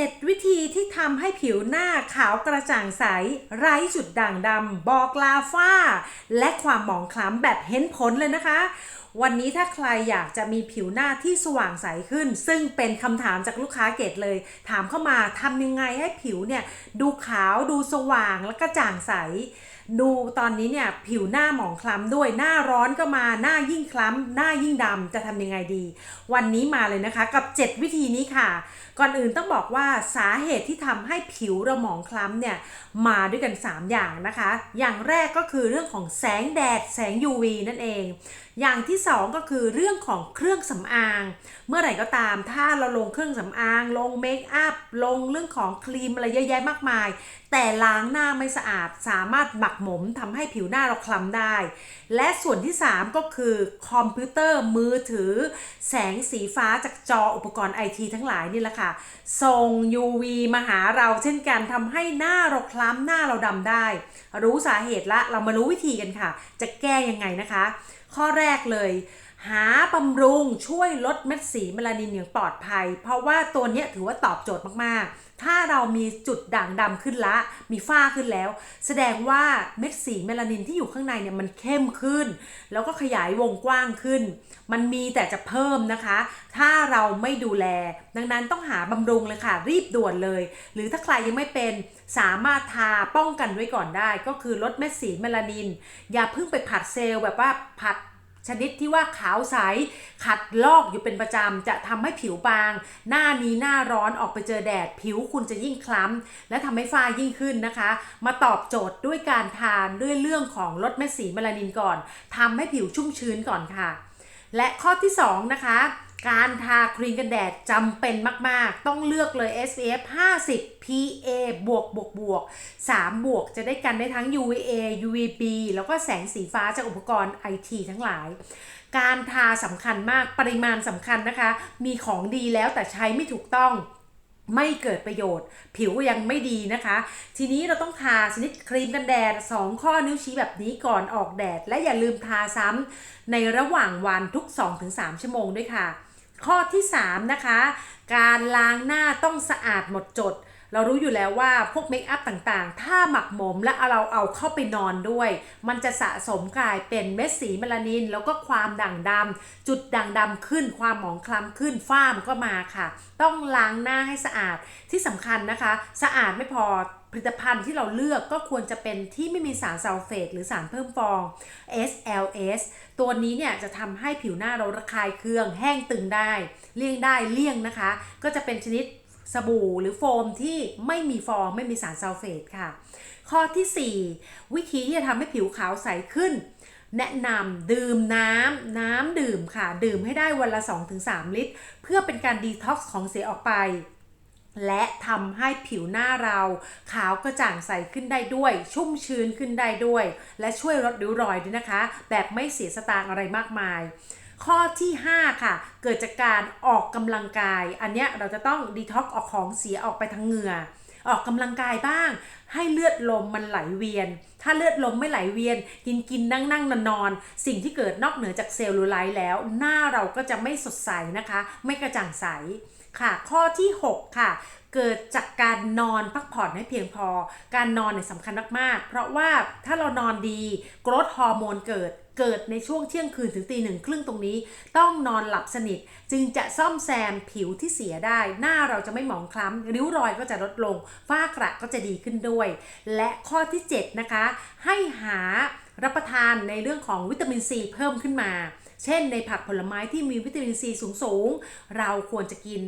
7 วิธีที่ทำให้ผิวหน้าขาวกระจ่างใส ไร้จุดด่างดำ บอกลาฝ้า และความหมองคล้ำแบบเห็นผลเลยนะคะ วันนี้ถ้าใครอยากจะมีผิวหน้าที่สว่างใสขึ้น ซึ่งเป็นคำถามจากลูกค้าเกตเลย ถามเข้ามาทำยังไงให้ผิวเนี่ย ดูขาวดูสว่างและกระจ่างใสดูตอนนี้เนี่ยผิวหน้าหมองคล้ำด้วยหน้าร้อนก็มาหน้ายิ่งคล้ำหน้ายิ่งดำจะทำยังไงดี วันนี้มาเลยนะคะกับ 7 วิธีนี้ค่ะ ก่อนอื่นต้องบอกว่าสาเหตุที่ทำให้ผิวเราหมองคล้ำเนี่ยมาด้วยกัน 3 อย่างนะคะ อย่างแรกก็คือเรื่องของแสงแดดแสง UV นั่นเอง อย่างที่ 2 ก็คือเรื่องของเครื่องสำอาง เมื่อไหร่ก็ตามถ้าเราลงเครื่องสำอาง ลงเมคอัพลงเรื่องของครีมอะไรเยอะแยะมากมาย แต่ล้างหน้าไม่สะอาดสามารถหมักหมมทำให้ผิวหน้าเราคล้ำได้ และส่วนที่ 3 ก็คือคอมพิวเตอร์มือถือ แสงสีฟ้าจากจออุปกรณ์ไอทีทั้งหลายนี่แหละค่ะ ส่ง UV มาหาเราเช่นกันทำให้หน้าเราคล้ำหน้าเราดำได้ รู้สาเหตุละเรามารู้วิธีกันค่ะ จะแก้ยังไงนะคะ ข้อแรกเลย หาบำรุงช่วยลดเม็ดสีเมลานินอย่างปลอดภัย เพราะว่าตัวนี้ถือว่าตอบโจทย์มากๆ ถ้าเรามีจุดด่างดำขึ้นละ มีฝ้าขึ้นแล้ว แสดงว่าเม็ดสีเมลานินที่อยู่ข้างในเนี่ยมันเข้มขึ้น แล้วก็ขยายวงกว้างขึ้น มันมีแต่จะเพิ่มนะคะ ถ้าเราไม่ดูแล ดังนั้นต้องหาบำรุงเลยค่ะ รีบด่วนเลย หรือถ้าใครยังไม่เป็นสามารถทาป้องกันไว้ก่อนได้ ก็คือลดเม็ดสีเมลานิน อย่าเพิ่งไปผัดเซลล์แบบว่าผัด ชนิดที่ว่าขาวใส ขัดลอกอยู่เป็นประจำ จะทำให้ผิวบาง หน้านี้หน้าร้อนออกไปเจอแดด ผิวคุณจะยิ่งคล้ำ และทำให้ฝ้ายิ่งขึ้นนะคะ มาตอบโจทย์ด้วยการทานด้วยเรื่องของลดเม็ดสีเมลานินก่อนทำให้ผิวชุ่มชื้นก่อนค่ะ และข้อที่ 2 นะคะ การทาครีมกันแดดจำเป็นมาก ๆ ต้องเลือกเลย SPF 50 PA บวกบวกบวก 3 บวกจะได้กันได้ทั้ง UVA UVB แล้วก็แสงสีฟ้าจากอุปกรณ์ IT ทั้งหลาย การทาสำคัญมากปริมาณสำคัญนะคะ มีของดีแล้วแต่ใช้ไม่ถูกต้องไม่เกิดประโยชน์ ผิวยังไม่ดีนะคะ ทีนี้เราต้องทาชนิดครีมกันแดด 2 ข้อนิ้วชี้แบบนี้ก่อนออกแดด และอย่าลืมทาซ้ำในระหว่างวันทุก 2-3 ชั่วโมงด้วยค่ะ ข้อที่ 3 นะคะ การล้างหน้าต้องสะอาดหมดจด เรารู้อยู่แล้วว่าพวกเมคอัพต่างๆ ถ้าหมักหมมและเราเอาเข้าไปนอนด้วย มันจะสะสมกลายเป็นเม็ดสีเมลานิน แล้วก็ความด่างดำจุดด่างดำขึ้น ความหมองคล้ำขึ้นฝ้ามนก็มาค่ะ ต้องล้างหน้าให้สะอาดที่สำคัญนะคะ สะอาดไม่พอผลิตภัณฑ์ที่เราเลือกก็ควรจะเป็นที่ไม่มีสารซัลเฟตหรือสารเพิ่มฟอง SLS ตัวนี้เนี่ยจะทำให้ผิวหน้าเราระคายเคืองแห้งตึงได้ เลี่ยงได้เลี่ยงนะคะ ก็จะเป็นชนิด สบู่หรือโฟมที่ไม่มีฟองไม่มีสารซัลเฟตค่ะ ข้อทีสี่ 4 วิธีที่จะทำให้ผิวขาวใสขึ้น แนะนำดื่มน้ำน้ำดื่มค่ะ ดื่มให้ได้วันละ 2-3 ลิตร เพื่อเป็นการดีท็อกซ์ของเสียออกไปและทำให้ผิวหน้าเรา ขาวกระจ่างใสขึ้นได้ด้วย ชุ่มชื้นขึ้นได้ด้วย และช่วยลดริ้วรอยด้วยนะคะ แบบไม่เสียสตางค์อะไรมากมาย ข้อที่ 5 ค่ะ เกิดจากการออกกำลังกาย อันเนี้ยเราจะต้องดีท็อกออกของเสียออกไปทางเหงื่อ ออกกำลังกายบ้าง ให้เลือดลมมันไหลเวียน ถ้าเลือดลมไม่ไหลเวียน กินกินนั่งนั่งนอนนอนสิ่งที่เกิดนอกเหนือจากเซลลูไลท์แล้ว หน้าเราก็จะไม่สดใสนะคะ ไม่กระจ่างใสค่ะ ข้อที่ 6 ค่ะ เกิดจากการนอนพักผ่อนให้เพียงพอ การนอนเนี่ยสำคัญมากๆ เพราะว่าถ้าเรานอนดีกรดฮอร์โมนเกิดเกิดในช่วงเที่ยงคืนถึงตีหนึ่งครึ่งตรงนี้ ต้องนอนหลับสนิท จึงจะซ่อมแซมผิวที่เสียได้ หน้าเราจะไม่หมองคล้ำ ริ้วรอยก็จะลดลง ฝ้ากระก็จะดีขึ้นด้วย และข้อที่ 7 นะคะ ให้หารับประทานในเรื่องของวิตามินซีเพิ่มขึ้นมา เช่น ในผักผลไม้ที่มีวิตามินซีสูงๆ เราควรจะกิน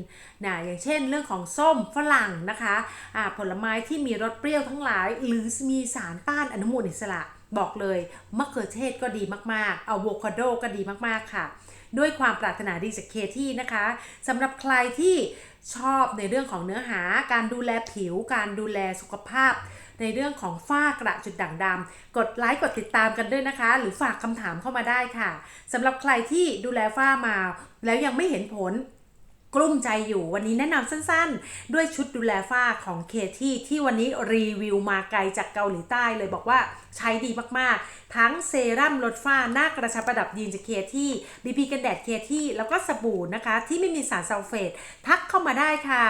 นะอย่างเช่น เรื่องของส้มฝรั่งนะคะะผลไม้ที่มีรสเปรี้ยวทั้งหลาย หรือมีสารต้านอนุมูลอิสระ บอกเลยมะเขือเทศก็ดีมากๆอะโวคาโดก็ดีมากๆค่ะ ด้วยความปรารถนาดีจากเคที่นะคะสำหรับใครที่ชอบในเรื่องของเนื้อหา การดูแลผิว การดูแลสุขภาพ ในเรื่องของฝ้ากระจุดด่างดำกดไลค์กดติดตามกันด้วยนะคะ หรือฝากคำถามเข้ามาได้ค่ะสำหรับใครที่ดูแลฝ้ามา แล้วยังไม่เห็นผล กลุ้มใจอยู่วันนี้แนะนำสั้นๆ ด้วยชุดดูแลฝ้าของเคที่ที่วันนี้รีวิวมาไกลจากเกาหลีใต้เลยบอกว่าใช้ดีมากๆ ทั้งเซรั่มลดฝ้าหน้ากระชับประดับยีนจากเคที่บีพีกันแดดเคที่แล้วก็สบู่นะคะ ที่ไม่มีสารซัลเฟตทักเข้ามาได้ค่ะ